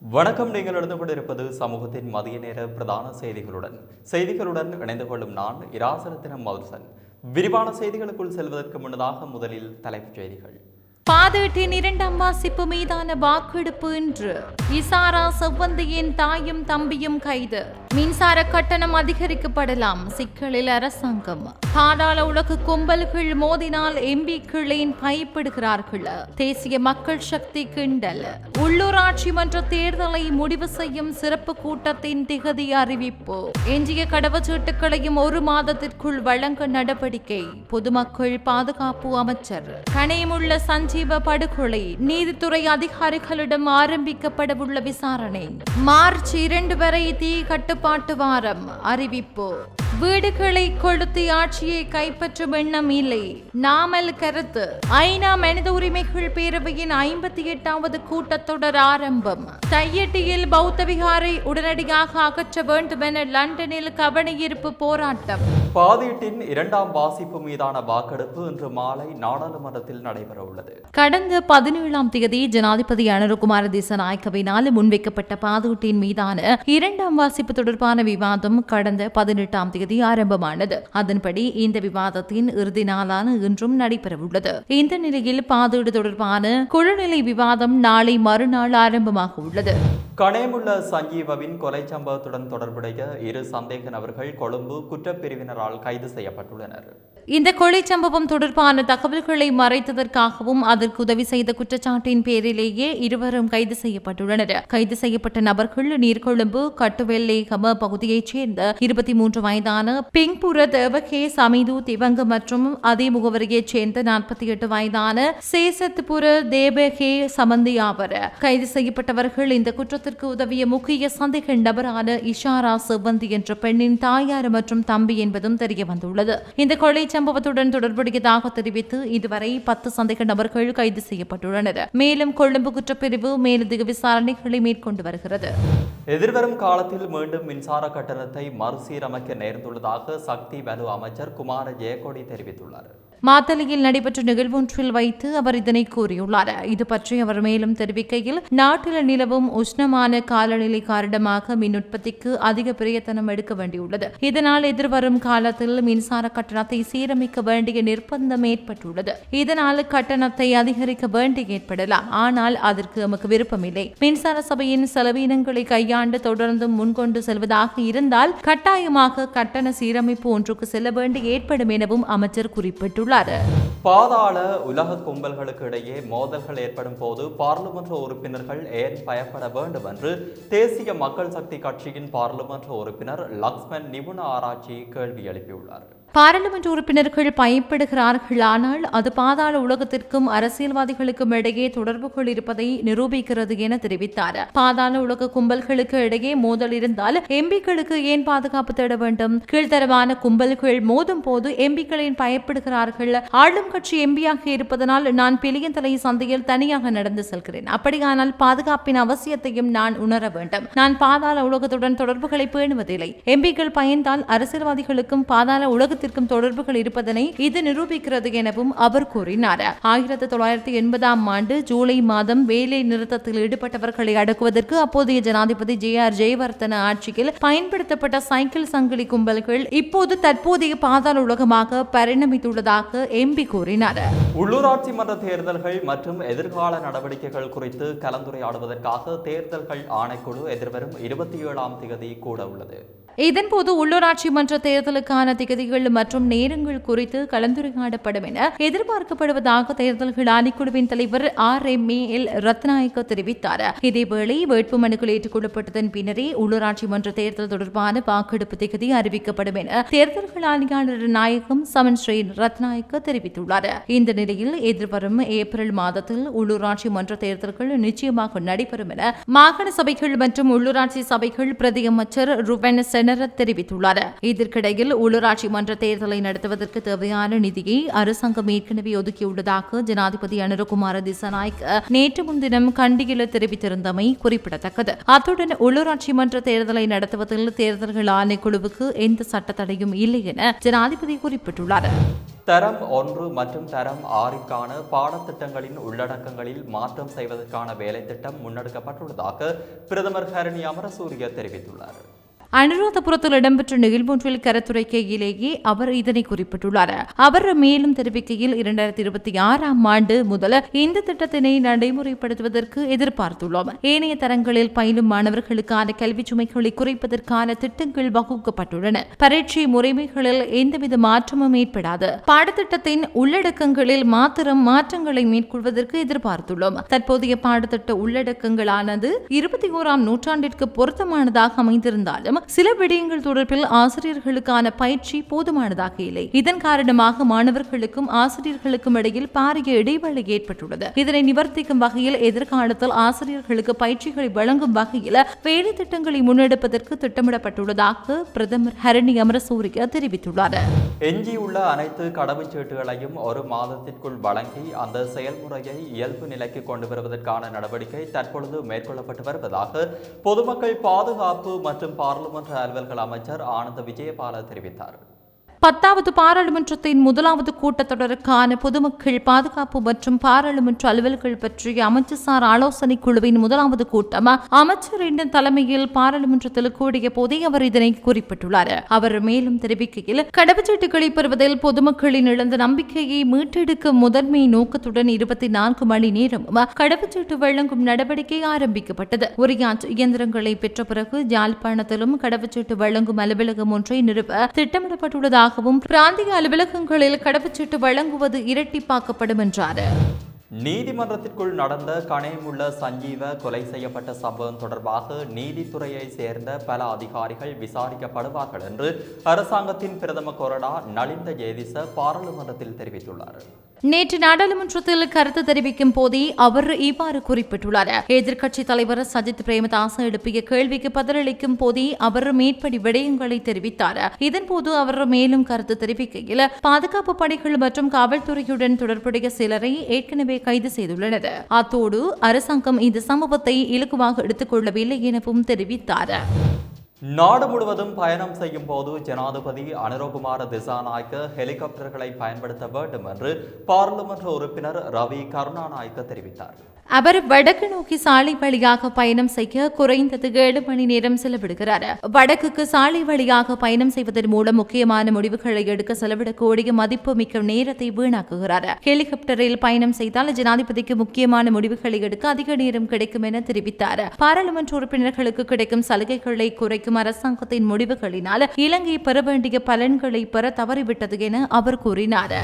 வணக்கம். நீங்கள் எழுந்து கொண்டிருப்பது சமூகத்தின் மதிய நேர பிரதான செய்திகளுடன். செய்திகளுடன் இணைந்து கொள்ளும் நான் இராசரத்தினம் மதுசன். விரிவான செய்திகளுக்குள் செல்வதற்கு முன்னதாக முதலில் தலைப்புச் செய்திகள். பாதீட்டின் இரண்டாம் வாசிப்பு மீதான வாக்கெடுப்பு இன்று. இசாரா செவ்வந்தியின் தாயும் தம்பியும் கைது. மின்சார கட்டணம் அதிகரிக்கப்படலாம். சிக்கலில் அரசாங்கம். பாதாள உலக கும்பல்கள் மோதினால் எம்பிக்களின் பயப்படுகிறார்கள். தேசிய மக்கள் சக்தி கிண்டல். உள்ளூராட்சி மன்ற தேர்தலை முடிவு செய்யும் சிறப்பு கூட்டத்தின் திகதி அறிவிப்பு. எஞ்சிய கடவுச்சீட்டுகளையும் ஒரு மாதத்திற்குள் வழங்க நடவடிக்கை. பொதுமக்கள் பாதுகாப்பு அமைச்சர். கணையமுள்ள சஞ்சீவ படுகொலை. நீதித்துறை அதிகாரிகளிடம் ஆரம்பிக்கப்படவுள்ள விசாரணை. மார்ச் இரண்டு வரை தீ கட்டுப்பாட்டு வாரம். அறிவிப்பு. வீடுகளை கொளுத்தி ஆட்சியை கைப்பற்றும் எண்ணம் இல்லை. நாமல் கருத்து. ஐநா மனித உரிமைகள் பேரவையின் ஐம்பத்தி எட்டாவது கூட்டத்தொடர் ஆரம்பம். தையட்டியில் பௌத்த விகாரை உடனடியாக அகற்ற வேண்டும் என லண்டனில் கவனஈர்ப்பு போராட்டம். பாதீட்டின் இரண்டாம் வாசிப்பு மீதான வாக்கெடுப்பு இன்று மாலை நாடாளுமன்றத்தில் நடைபெற உள்ளது கடந்த பதினேழாம் தேதி ஜனாதிபதி அனுரகுமார திசநாயக்கவினால் முன்வைக்கப்பட்ட பாதூட்டின் மீதான இரண்டாம் வாசிப்பு தொடர்பான விவாதம் கடந்த பதினெட்டாம் தேதி ஆரம்பமானது. அதன்படி இந்த விவாதத்தின் இறுதி நாளான இன்றும் நடைபெறவுள்ளது. இந்த நிலையில் பாதீடு தொடர்பான குழுநிலை விவாதம் நாளை மறுநாள் ஆரம்பமாக உள்ளது. கனேமுள்ள சஞ்சீவவின் கொலை சம்பவத்துடன் தொடர்புடைய இரு சந்தேக நபர்கள் கொழும்பு குற்றப்பிரிவினரால் கைது செய்யப்பட்டுள்ளனர். இந்த கொலை சம்பவம் தொடர்பான தகவல்களை மறைத்ததற்காகவும் அதற்கு உதவி செய்த குற்றச்சாட்டின் பேரிலேயே இருவரும் கைது செய்யப்பட்டுள்ளனர். கைது செய்யப்பட்ட நபர்கள் நீர்கொழும்பு கட்டுவெல்லை கம பகுதியைச் சேர்ந்த இருபத்தி மூன்று வயதான பிங்புர தேவகே சமிது திவங்க மற்றும் அதே முகவரியைச் சேர்ந்த நாற்பத்தி எட்டு வயதான சேசத்புர தேவகே சமந்தி ஆவர். கைது செய்யப்பட்டவர்கள் இந்த குற்றத்திற்கு உதவிய முக்கிய சந்தேக நபரான இஷாரா செவ்வந்தி என்ற பெண்ணின் தாயார் மற்றும் தம்பி என்பதும் தெரிய வந்துள்ளது இந்த கொலை சம்பவத்துடன் தொடர்புடையதாக தெரிவித்து இதுவரை பத்து சந்தேக நபர்கள் கைது செய்யப்பட்டுள்ளனர். மேலும் கொழும்பு குற்றப்பிரிவு மேலதிக விசாரணைகளை மேற்கொண்டு வருகிறது. எதிர்வரும் காலத்தில் மீண்டும் மின்சார கட்டணத்தை மறுசீரமைக்க நேர்ந்துள்ளதாக சக்தி வலு அமைச்சர் குமார ஜெயக்கொடி தெரிவித்துள்ளார். மாத்தளையில் நடைபெற்ற நிகழ்வொன்றில் வைத்து அவர் இதனை கூறியுள்ளார். இது பற்றி அவர் மேலும் தெரிவிக்கையில் நாட்டில் நிலவும் உஷ்ணமான காலநிலை காரணமாக மின் உற்பத்திக்கு அதிக பிரயத்தனம் எடுக்க வேண்டியுள்ளது. இதனால் எதிர்வரும் காலத்தில் மின்சார கட்டணத்தை சீரமைக்க வேண்டிய நிர்பந்தம் ஏற்பட்டுள்ளது. இதனால் கட்டணத்தை அதிகரிக்க வேண்டி ஏற்படலாம். ஆனால் அதற்கு நமக்கு விருப்பமில்லை. மின்சார சபையின் செலவினங்களை கையாண்டு தொடர்ந்தும் முன்கொண்டு செல்வதாக இருந்தால் கட்டாயமாக கட்டண சீரமைப்பு ஒன்றுக்கு செல்ல வேண்டி ஏற்படும் எனவும் அமைச்சர் குறிப்பிட்டுள்ளார். பாதாள உலக கும்பல்களுக்கு இடையே மோதல்கள் ஏற்படும் போது பாராளுமன்ற உறுப்பினர்கள் ஏன் பயப்பட வேண்டும் என்று தேசிய மக்கள் சக்தி கட்சியின் பாராளுமன்ற உறுப்பினர் லக்ஷ்மண் நிபுண ஆராய்ச்சி கேள்வி எழுப்பியுள்ளார். பாராளுமன்ற உறுப்பினர்கள் பயப்படுகிறார்கள் ஆனால் அது பாதாள உலகத்திற்கும் அரசியல்வாதிகளுக்கும் இடையே தொடர்புகள் இருப்பதை நிரூபிக்கிறது என தெரிவித்தார். பாதாள உலக கும்பல்களுக்கு இடையே மோதல் இருந்தால் எம்பிக்களுக்கு ஏன் பாதுகாப்பு தேட வேண்டும்? கீழ்த்தரமான கும்பல்கள் மோதும் போது எம்பிக்களின் பயப்படுகிறார்கள்? ஆளும் கட்சி எம்பியாக இருப்பதனால் நான் பிளியந்தலை சந்தையில் தனியாக நடந்து செல்கிறேன். அப்படியானால் பாதுகாப்பின் அவசியத்தையும் நான் உணர வேண்டும். நான் பாதாள உலகத்துடன் தொடர்புகளை பேணுவதில்லை. எம்பிக்கள் பயந்தால் அரசியல்வாதிகளுக்கும் பாதாள உலக சமூகத்திற்கும் தொடர்புகள் இருப்பதனை இது நிரூபிக்கிறது எனவும் அவர் கூறினார். ஆயிரத்தி தொள்ளாயிரத்தி எண்பதாம் ஆண்டு ஜூலை மாதம் வேலை நிறுத்தத்தில் ஈடுபட்டவர்களை அடக்குவதற்கு அப்போதைய ஜனாதிபதி ஜே ஆர் ஜெயவர்தன ஆட்சியில் பயன்படுத்தப்பட்ட சைக்கிள் சங்கிலி கும்பல்கள் இப்போது தற்போதைய பாதாள உலகமாக பரிணமித்துள்ளதாக எம்பி கூறினார். உள்ளூராட்சி மன்ற தேர்தல்கள் மற்றும் எதிர்கால நடவடிக்கைகள் குறித்து கலந்துரையாடுவதற்காக தேர்தல்கள் ஆணைக்குழு எதிர்வரும் இருபத்தி ஏழாம் தேதி கூட உள்ளது. இதன்போது உள்ளூராட்சி மன்ற தேர்தலுக்கான திகதிகள் மற்றும் நேரங்கள் குறித்து கலந்துரையாடப்படும் என எதிர்பார்க்கப்படுவதாக தேர்தல்கள் ஆணைக்குழுவின் தலைவர் R M A L Rathnayake தெரிவித்தார். இதேவேளை வேட்புமனுக்கள் ஏற்றுக்கொள்ளப்பட்டதன் பின்னரே உள்ளூராட்சி மன்ற தேர்தல் தொடர்பான வாக்கெடுப்பு திகதி அறிவிக்கப்படும் என தேர்தல்கள் ஆணையாளர் நாயகம் சமன் ஸ்ரீ ரத்நாயக்க தெரிவித்துள்ளார். இந்த நிலையில் எதிர்வரும் ஏப்ரல் மாதத்தில் உள்ளூராட்சி மன்ற தேர்தல்கள் நிச்சயமாக நடைபெறும் என மாகாண சபைகள் மற்றும் உள்ளூராட்சி சபைகள் பிரதி அமைச்சர் ருபன் செனரத் தெரிவித்துள்ளார் இதற்கிடையில் உள்ளூராட்சி மன்ற தேர்தலை நடத்துவதற்கு தேவையான நிதியை அரசாங்கம் ஏற்கனவே ஒதுக்கியுள்ளதாக ஜனாதிபதி அனுரகுமார திசநாயக் நேற்று முன்தினம் கண்டியில் தெரிவித்திருந்தமை குறிப்பிடத்தக்கது. அத்துடன் உள்ளூராட்சி மன்ற தேர்தலை நடத்துவதில் தேர்தல்கள் ஆணைக்குழுவுக்கு எந்த சட்ட தடையும் இல்லை என ஜனாதிபதி குறிப்பிட்டுள்ளார். தரம் ஒன்று மற்றும் தரம் ஆறுக்கான பாடத்திட்டங்களின் உள்ளடக்கங்களில் மாற்றம் செய்வதற்கான வேலைத்திட்டம் முன்னெடுக்கப்பட்டுள்ளதாக பிரதமர் ஹரணி அமரசூரிய தெரிவித்துள்ளார். அனுராதபுரத்தில் இடம்பெற்ற நிகழ்வொன்றில் கருத்துரைக்கையிலேயே அவர் இதனை குறிப்பிட்டுள்ளார். அவர் மேலும் தெரிவிக்கையில் இரண்டாயிரத்தி இருபத்தி ஆறாம் ஆண்டு முதல் இந்த திட்டத்தினை நடைமுறைப்படுத்துவதற்கு எதிர்பார்த்துள்ளோம். ஏனைய தரங்களில் பயிலும் மாணவர்களுக்கான கல்வி சுமைகளை குறைப்பதற்கான திட்டங்கள் வகுக்கப்பட்டுள்ளன. பரீட்சை முறைமைகளில் எந்தவித மாற்றமும் ஏற்படாது. பாடத்திட்டத்தின் உள்ளடக்கங்களில் மாத்திரம் மாற்றங்களை மேற்கொள்வதற்கு எதிர்பார்த்துள்ளோம். தற்போதைய பாடத்திட்ட உள்ளடக்கங்களானது இருபத்தி ஓராம் நூற்றாண்டிற்கு பொருத்தமானதாக அமைந்திருந்தாலும் சில விடயங்கள் தொடர்பில் ஆசிரியர்களுக்கான பயிற்சி போதுமானதாக இல்லை. இதன் காரணமாக மாணவர்களுக்கும் ஆசிரியர்களுக்கும் இடையில் பாரிய இடைவெளி ஏற்பட்டுள்ளது. இதனை நிவர்த்திக்கும் வகையில் எதிர்காலத்தில் ஆசிரியர்களுக்கு பயிற்சிகளை வழங்கும் வகையில் வேலை திட்டங்களை முன்னெடுப்பதற்கு திட்டமிடப்பட்டுள்ளதாக பிரதமர் ஹரணி அமரசூரிய தெரிவித்துள்ளார். எஞ்சியுள்ள அனைத்து கடவுச்சீட்டுகளையும் ஒரு மாதத்திற்குள் வழங்கி அந்த செயல்முறையை இயல்பு நிலைக்கு கொண்டு வருவதற்கான நடவடிக்கை தற்பொழுது மேற்கொள்ளப்பட்டு வருவதாக பொதுமக்கள் பாதுகாப்பு மற்றும் பார்ல பாராளுமன்ற அலுவல்கள் அமைச்சர் ஆனந்த விஜயபால தெரிவித்தார். பத்தாவது பாராளுமன்றத்தின் முதலாவது கூட்டத்தொடருக்கான பொதுமக்கள் பாதுகாப்பு மற்றும் பாராளுமன்ற அலுவல்கள் பற்றிய அமைச்சர்சார் ஆலோசனை குழுவின் முதலாவது கூட்டம்? அமைச்சரின் தலைமையில் பாராளுமன்றத்தில் கூடிய போதே அவர் இதனை குறிப்பிட்டுள்ளார். அவர் மேலும் தெரிவிக்கையில் கடவுச்சீட்டுகளை பெறுவதில் பொதுமக்களின் இழந்த நம்பிக்கையை மீட்டெடுக்கும் முதன்மை நோக்கத்துடன் இருபத்தி நான்கு மணி நேரமும் கடவுச்சீட்டு வழங்கும் நடவடிக்கை ஆரம்பிக்கப்பட்டது. உரியாற்று இயந்திரங்களை பெற்ற பிறகு யாழ்ப்பாணத்திலும் கடவுச்சீட்டு வழங்கும் அலுவலகம் ஒன்றை நிறுவ உள்ளதாகவும் பிராந்திய அலுவலகங்களில் கடவுச்சீட்டு வழங்குவது இரட்டிப்பாக்கப்படும் என்றார் நீதிமன்றத்திற்குள் நடந்த கணையமுள்ள சஞ்சீவ கொலை செய்யப்பட்ட சம்பவம் தொடர்பாக நீதித்துறையை சேர்ந்த பல அதிகாரிகள் விசாரிக்கப்படுவார்கள் என்று அரசாங்கத்தின் பிரதம கொறடா நலிந்த ஜெயதிச பாராளுமன்றத்தில் தெரிவித்துள்ளார். நேற்று நாடாளுமன்றத்தில் கருத்து தெரிவிக்கும் போதே அவர் இவ்வாறு குறிப்பிட்டுள்ளார். எதிர்க்கட்சி தலைவர் சஜித் பிரேமதாச எழுப்பிய கேள்விக்கு பதிலளிக்கும் போதே அவர் மேற்படி விடயங்களை தெரிவித்தார். இதன்போது அவர் மேலும் கருத்து தெரிவிக்கையில் பாதுகாப்பு படைகள் மற்றும் காவல்துறையுடன் தொடர்புடைய சிலரை ஏற்கனவே கைது செய்துள்ளனர். அத்தோடு அரசாங்கம் இந்த சம்பவத்தை இலக்குவாக எடுத்துக்கொள்ளவில்லை எனவும் தெரிவித்தார். நாடு முழுவதும் பயணம் செய்யும் போது ஜனாதிபதி அனுரகுமார திசாநாயக்க ஹெலிகாப்டர்களை பயன்படுத்த வேண்டும் என்று பாராளுமன்ற உறுப்பினர் ரவி கருணாநாயக்க தெரிவித்தார். அவர் வடக்கு நோக்கி சாலை வழியாக பயணம் செய்ய குறைந்தது ஏழு மணி நேரம் செலவிடுகிறார். வடக்குக்கு சாலை வழியாக பயணம் செய்வதன் மூலம் முக்கியமான முடிவுகளை எடுக்க செலவிடக்கூடிய மதிப்புமிக்க நேரத்தை வீணாக்குகிறார். ஹெலிகாப்டரில் பயணம் செய்தால் ஜனாதிபதிக்கு முக்கியமான முடிவுகளை எடுக்க அதிக நேரம் கிடைக்கும் என தெரிவித்தார். பாராளுமன்ற உறுப்பினர்களுக்கு கிடைக்கும் சலுகைகளை குறைக்கும் அரசாங்கத்தின் முடிவுகளினால் இலங்கை பெற வேண்டிய பலன்களை பெற தவறிவிட்டது என அவர் கூறினார்.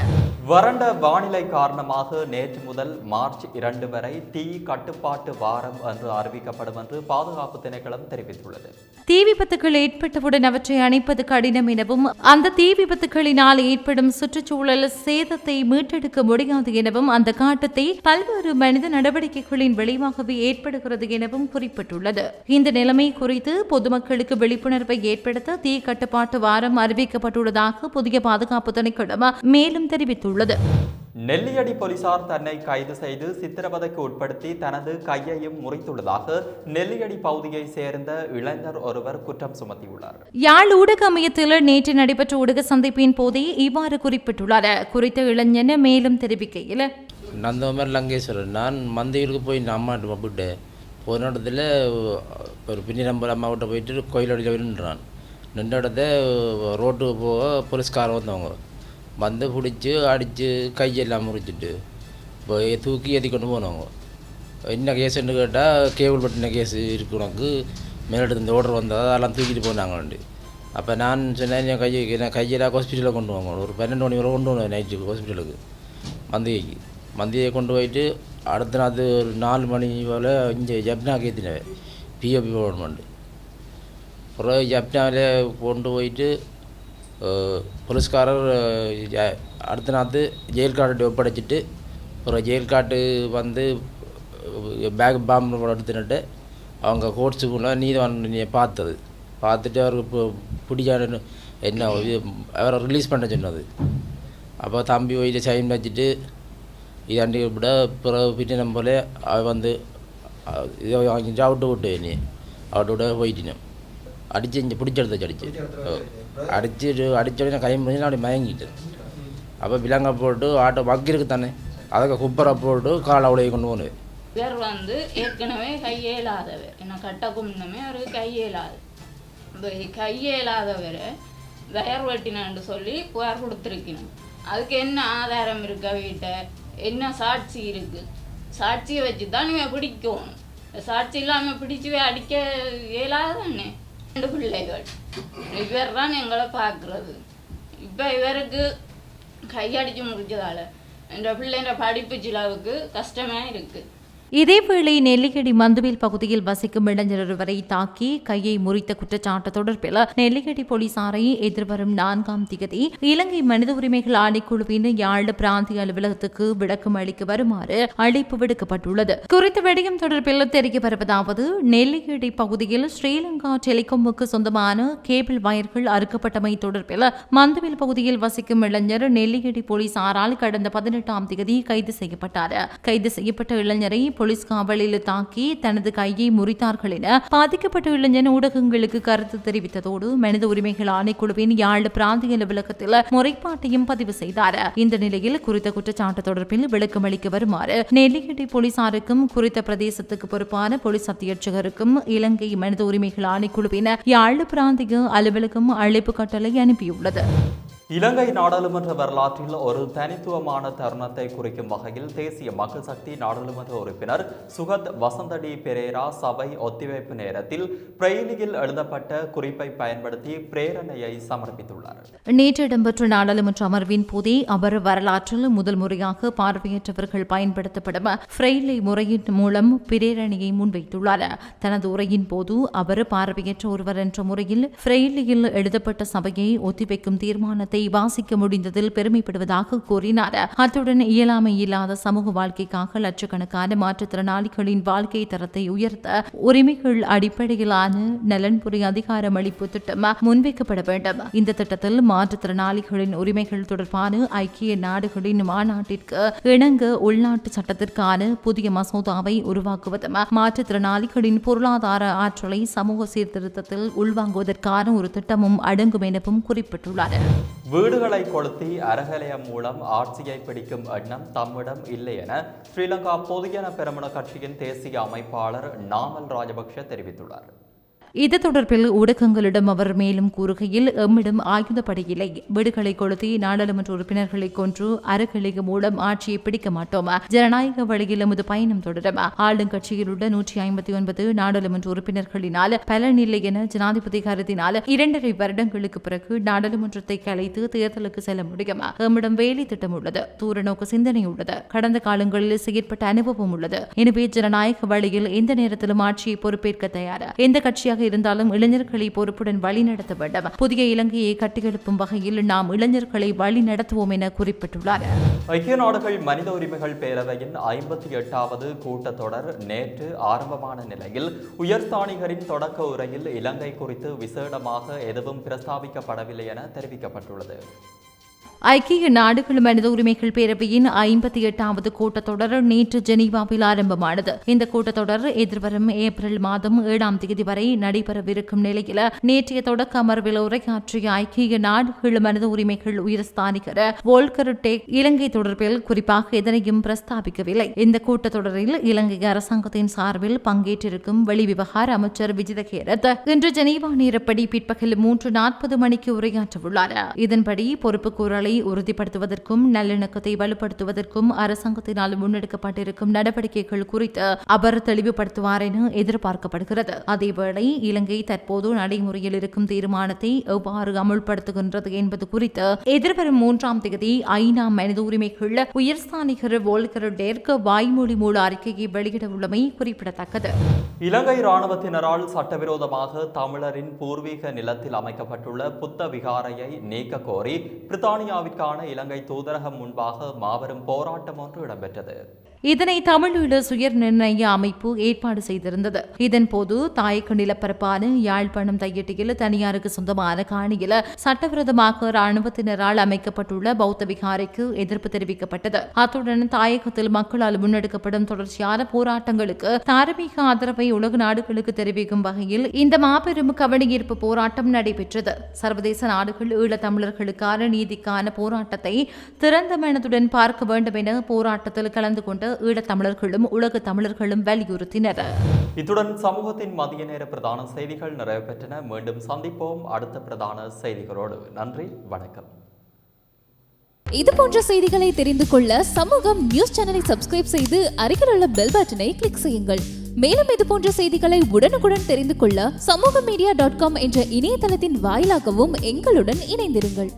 வறண்ட வானிலை காரணமாக நேற்று முதல் மார்ச் இரண்டு வரை தீ கட்டுப்பாட்டு வாரம் என்று அறிவிக்கப்படும் என்று பாதுகாப்பு திணைக்களம் தெரிவித்துள்ளது. தீ விபத்துகள் ஏற்பட்டவுடன் அவற்றை அணைப்பது கடினம் எனவும் அந்த தீ விபத்துகளினால் ஏற்படும் சுற்றுச்சூழல் சேதத்தை மீட்டெடுக்க முடியாது எனவும் அந்த காட்டத்தை பல்வேறு மனித நடவடிக்கைகளின் விளைவாகவே ஏற்படுகிறது எனவும் குறிப்பிட்டுள்ளது. இந்த நிலைமை குறித்து பொதுமக்களுக்கு விழிப்புணர்வை ஏற்படுத்த தீ கட்டுப்பாட்டு வாரம் அறிவிக்கப்பட்டுள்ளதாக புதிய பாதுகாப்பு திணைக்களம் மேலும் தெரிவித்துள்ளது. நெல்லியடி போலீசார் தன்னை கைது செய்து சித்திரவதைக்கு உட்படுத்தி தனது கையையும் முறித்துள்ளதாக நெல்லியடி பகுதியை சேர்ந்த இளைஞர் ஒருவர் குற்றம் சுமத்தியுள்ளார் யாழ் ஊடக அமையத்தில் நேற்று நடைபெற்ற ஊடக சந்திப்பின் போதே இவ்வாறு குறிப்பிட்டுள்ளார். குறித்த இளைஞன் மேலும் தெரிவிக்கையில் நந்தகுமார் லங்கேஸ்வரன் நான் மந்தையூருக்கு போய் என் அம்மாட்ட பப்பிட்டு போன இடத்துல ஒரு பின்னி நம்பர் அம்மாவிட்ட போயிட்டு கோயிலடியில் நின்றான். நின்ற இடத்த ரோட்டுக்கு போக போலீஸ்காரன் வந்தவங்க. வந்து பிடிச்சி அடித்து கையெல்லாம் முறிச்சிட்டு இப்போ தூக்கி ஏற்றி கொண்டு போனவங்க. என்ன கேஸுன்னு கேட்டால் கேபிள் பட்டின கேஸ் இருக்கு உனக்கு. மேலிடத்து இந்த ஓர்டர் வந்தது. அதெல்லாம் தூக்கிட்டு போனாங்கண்டு அப்போ நான் சொன்னேன் என் கையை நான் கையெல்லாம் ஹாஸ்பிட்டலில் கொண்டு வாங்க. ஒரு பன்னெண்டு மணி வரை கொண்டு வந்தேன் நைட்டுக்கு ஹாஸ்பிட்டலுக்கு மந்திகைக்கு. மந்தியை கொண்டு போயிட்டு அடுத்த நாள் ஒரு நாலு மணி போல் இங்கே ஜப்னாக்கு ஏற்றினேன் பிஓபி கவர்மெண்ட் அப்புறம் ஜப்னாவில் கொண்டு போயிட்டு போலீஸ்காரர் அடுத்த நாள் ஜெயில் கார்டு ஒப்படைச்சிட்டு அப்புறம் ஜெயில் கார்டு வந்து பேக் பாம்பு போட அவங்க கோர்ட்ஸுக்குள்ள நீதிவான் நீ பார்த்தது. பார்த்துட்டு அவருக்கு இப்போ பிடிக்காத என்ன இது அவரை ரிலீஸ் பண்ண சொன்னது. அப்போ தம்பி போயிட்டு சைன் வச்சுட்டு இதாண்டி விட பிறகு பின்ன போல அவ வந்து இதை வாங்கிட்டு அவுட்டு விட்டு நீ அவுட்டு விட போயிட்டினேன். அடித்து இங்கே பிடிச்ச எடுத்து அடிச்சு. அடிச்சு. அடித்த உடனே கை முடிஞ்சு நான் அப்படி மயங்கிட்டேன். அப்போ விலங்க போட்டு ஆட்டோ வக்கி இருக்கு தானே அதுக்கு குப்பரை போட்டு காலை உடைய கொண்டு போனது இவர் வந்து ஏற்கனவே கையேலாதவர். என்ன கட்டக்கும் கும்பிடமே அவர் கையேலாது. இப்போ கையேலாதவரை வயர் வெட்டினான்னு சொல்லி புகார் கொடுத்துருக்கணும். அதுக்கு என்ன ஆதாரம் இருக்கா வீட்டை என்ன சாட்சி இருக்கு? சாட்சியை வச்சு தான் இவன் பிடிக்கணும். சாட்சி இல்லாமல் பிடிச்சு அடிக்க இயலாதானே? ரெண்டு பிள்ளைகள். இவர் தான் எங்களை பார்க்குறது. இப்போ இவருக்கு கையடிச்சு முடிச்சதால என்ற பிள்ளைன்ற படிப்பு செலவுக்கு கஷ்டமாக இருக்குது இதேவேளை நெல்லியடி மந்துவில் பகுதியில் வசிக்கும் இளைஞர் ஒருவரை தாக்கி கையை முறித்த குற்றச்சாட்டு தொடர்பில் நெல்லியடி போலீசாரை எதிர்வரும் நான்காம் திகதி இலங்கை மனித உரிமைகள் ஆணைக்குழுவின் யாழ் பிராந்திய அலுவலகத்துக்கு விளக்கம் அளிக்க வருமாறு அழைப்பு விடுக்கப்பட்டுள்ளது. குறித்த விடயம் தொடர்பில் தெரிய வருவதாவது நெல்லியடி பகுதியில் ஸ்ரீலங்கா டெலிகாமுக்கு சொந்தமான கேபிள் வயர்கள் அறுக்கப்பட்டமை தொடர்பில் மந்துவில் பகுதியில் வசிக்கும் இளைஞர் நெல்லியடி போலீசாரால் கடந்த பதினெட்டாம் தேதி கைது செய்யப்பட்டார். கைது செய்யப்பட்ட இளைஞரை போலீஸ் காவலில் தாக்கி தனது கையை முறித்தார்கள் என பாதிக்கப்பட்ட இளைஞன் ஊடகங்களுக்கு கருத்து தெரிவித்ததோடு மனித உரிமைகள் ஆணைக்குழுவின் யாழ் பிராந்திய அலுவலகத்தில் முறைப்பாட்டையும் பதிவு செய்தார். இந்த நிலையில் குறித்த குற்றச்சாட்டு தொடர்பில் விளக்கம் அளிக்க வருமாறு நெல்லியடி போலீசாருக்கும் குறித்த பிரதேசத்துக்கு பொறுப்பான போலீஸ் அத்தியட்சகருக்கும் இலங்கை மனித உரிமைகள் ஆணைக்குழுவின் யாழ் பிராந்திய அலுவலகம் அழைப்பு கட்டளை அனுப்பியுள்ளது. இலங்கை நாடாளுமன்ற வரலாற்றில் ஒரு தனித்துவமான தருணத்தை குறிக்கும் வகையில் தேசிய மக்கள் சக்தி நாடாளுமன்ற உறுப்பினர் சுகத் வசந்தடி பெரேரா சபை ஒத்திவைப்பு நேரத்தில் பிரெயிலியில் எழுதப்பட்ட குறிப்பை பயன்படுத்தி பிரேரணையை சமர்ப்பித்துள்ளார். நேற்று இடம்பெற்ற நாடாளுமன்ற அமர்வின் போதே அவர் வரலாற்றில் முதல் முறையாக பார்வையற்றவர்கள் பயன்படுத்தப்படும் பிரெயிலை முறையின் மூலம் பிரேரணையை முன்வைத்துள்ளார். தனது உரையின் போது அவர் பார்வையற்ற ஒருவர் என்ற முறையில் ஃப்ரெய்லியில் எழுதப்பட்ட சபையை ஒத்திவைக்கும் தீர்மானத்தை வாசிக்க முடிந்ததில் பெருமைப்படுவதாக கூறினார். அத்துடன் இயலாமை இல்லாத சமூக வாழ்க்கைக்காக லட்சக்கணக்கான மாற்றுத்திறனாளிகளின் வாழ்க்கை தரத்தை உயர்த்த உரிமைகள் அடிப்படையிலான நலன்புரி அதிகாரமளிப்பு திட்டம் முன்வைக்கப்பட வேண்டும். இந்த திட்டத்தில் மாற்றுத்திறனாளிகளின் உரிமைகள் தொடர்பான ஐக்கிய நாடுகளின் மாநாட்டிற்கு இணங்க உள்நாட்டு சட்டத்திற்கான புதிய மசோதாவை உருவாக்குவதும் மாற்றுத்திறனாளிகளின் பொருளாதார ஆற்றலை சமூக சீர்திருத்தத்தில் உள்வாங்குவதற்கான ஒரு திட்டமும் அடங்கும் எனவும் குறிப்பிட்டுள்ளார். வீடுகளை கொளுத்தி அரகலயம் மூலம் ஆட்சியை பிடிக்கும் எண்ணம் தம்மிடம் இல்லை என ஸ்ரீலங்கா பொதுஜன பெருமன கட்சியின் தேசிய அமைப்பாளர் நாமல் ராஜபக்ஷ தெரிவித்துள்ளார். இது தொடர்பில் ஊடகங்களிடம் அவர் மேலும் கூறுகையில் எம்மிடம் ஆயுதப்படையில்லை வீடுகளை கொளுத்தி நாடாளுமன்ற உறுப்பினர்களை கொன்று அறக்கிளை மூலம் ஆட்சியை பிடிக்க மாட்டோம்? ஜனநாயக வழியில் எமது பயணம் தொடரும். ஆளுங்கட்சியில் உள்ள நூற்றி ஐம்பத்தி ஒன்பது நாடாளுமன்ற உறுப்பினர்களினால் பலன் இல்லை என ஜனாதிபதி கருதினால் இரண்டரை வருடங்களுக்கு பிறகு நாடாளுமன்றத்தை கலைத்து தேர்தலுக்கு செல்ல முடியும். எம்மிடம் வேலை திட்டம் உள்ளது தூரநோக்கு சிந்தனை உள்ளது கடந்த காலங்களில் செயற்பட்ட அனுபவம் உள்ளது. எனவே ஜனநாயக வழியில் எந்த நேரத்திலும் ஆட்சியை பொறுப்பேற்க தயார். எந்த கட்சியாக இருந்தாலும் இளைஞர்களை பொறுப்புடன் வழிநடத்த வேண்டும். புதிய இலங்கையை கட்டியெழுப்பும் வகையில் நாம் இளைஞர்களை வழி நடத்துவோம் என குறிப்பிட்டுள்ளார். ஐக்கிய நாடுகள் மனித உரிமைகள் பேரவையின் ஐம்பத்தி எட்டாவது கூட்டத்தொடர் நேற்று ஆரம்பமான நிலையில் உயர்ஸ்தானிகரின் தொடக்க உரையில் இலங்கை குறித்து விசேடமாக எதுவும் பிரஸ்தாபிக்கப்படவில்லை என தெரிவிக்கப்பட்டுள்ளது. ஐக்கிய நாடுகள் மனித உரிமைகள் பேரவையின் ஐம்பத்தி எட்டாவது கூட்டத்தொடர் நேற்று ஜெனீவாவில் ஆரம்பமானது. இந்த கூட்டத்தொடர் எதிர்வரும் ஏப்ரல் மாதம் ஏழாம் தேதி வரை நடைபெறவிருக்கும் நிலையில் நேற்றைய தொடக்க அமர்வில் உரையாற்றிய ஐக்கிய நாடுகள் மனித உரிமைகள் உயர்ஸ்தானிகர் வோல்கர் டேக் இலங்கை தொடர்பில் குறிப்பாக எதனையும் பிரஸ்தாபிக்கவில்லை. இந்த கூட்டத்தொடரில் இலங்கை அரசாங்கத்தின் சார்பில் பங்கேற்றிருக்கும் வெளிவிவகார அமைச்சர் விஜித கேரத் இன்று ஜெனீவா நேரப்படி பிற்பகல் மூன்று நாற்பது மணிக்கு உரையாற்றவுள்ளார். இதன்படி பொறுப்புக்கூறலை உறுதிப்படுத்துவதற்கும் நல்லிணக்கத்தை வலுப்படுத்துவதற்கும் அரசாங்கத்தினால் முன்னெடுக்கப்பட்டிருக்கும் நடவடிக்கைகள் குறித்து அவர் தெளிவுபடுத்துவார் என எதிர்பார்க்கப்படுகிறது. அதேவேளை இலங்கை தற்போது நடைமுறையில் இருக்கும் தீர்மானத்தை எவ்வாறு அமுல்படுத்துகின்றது என்பது குறித்து எதிர்வரும் மூன்றாம் தேதி ஐநா மனித உரிமைகள் உயர்ஸ்தானிகர் வோல்கர் டேர்க் வாய்மொழி மூல அறிக்கையை வெளியிட உள்ளமை குறிப்பிடத்தக்கது. இலங்கை ராணுவத்தினரால் சட்டவிரோதமாக தமிழரின் பூர்வீக நிலத்தில் அமைக்கப்பட்டுள்ள புத்த விகாரையை நீக்க கோரி பிரித்தானியா இந்தியாவிற்கான இலங்கை தூதரகம் முன்பாக மாபெரும் போராட்டம் ஒன்று இடம்பெற்றது. இதனை தமிழீழ சுயர் நிர்ணய அமைப்பு ஏற்பாடு செய்திருந்தது. இதன்போது தாயக்க நிலப்பரப்பான யாழ்ப்பாணம் தையட்டியில் தனியாருக்கு சொந்தமான காணியில் சட்டவிரோதமாக ராணுவத்தினரால் அமைக்கப்பட்டுள்ள பௌத்த விகாரைக்கு எதிர்ப்பு தெரிவிக்கப்பட்டது. அத்துடன் தாயகத்தில் மக்களால் முன்னெடுக்கப்படும் தொடர்ச்சியான போராட்டங்களுக்கு தார்மீக ஆதரவை உலக நாடுகளுக்கு தெரிவிக்கும் வகையில் இந்த மாபெரும் கவனியீர்ப்பு போராட்டம் நடைபெற்றது. சர்வதேச நாடுகள் ஈழத்தமிழர்களுக்கான நீதிக்கான போராட்டத்தை திறந்த மனதுடன் பார்க்க வேண்டும் என போராட்டத்தில் கலந்து கொண்ட ஈழத்தமிழர்களும் உலக தமிழர்களும் வலியுறுத்தினர். இத்துடன் சமூகத்தின் மதிய நேர பிரதான செய்திகள் நிறைவு பெற்றன. மீண்டும் சந்திப்போம் அடுத்த பிரதான செய்திகளோடு. நன்றி வணக்கம். இது போன்ற செய்திகளை தெரிந்து கொள்ள சமூகம் நியூஸ் சேனலை சப்ஸ்கிரைப் செய்து அருகில் உள்ள பெல் பட்டனை கிளிக் செய்யுங்கள். மேலும் இது போன்ற செய்திகளை உடனுக்குடன் தெரிந்து கொள்ள சமூக மீடியா டாட் காம் என்ற இணையதளத்தின் வாயிலாகவும் எங்களுடன் இணைந்திருங்கள்.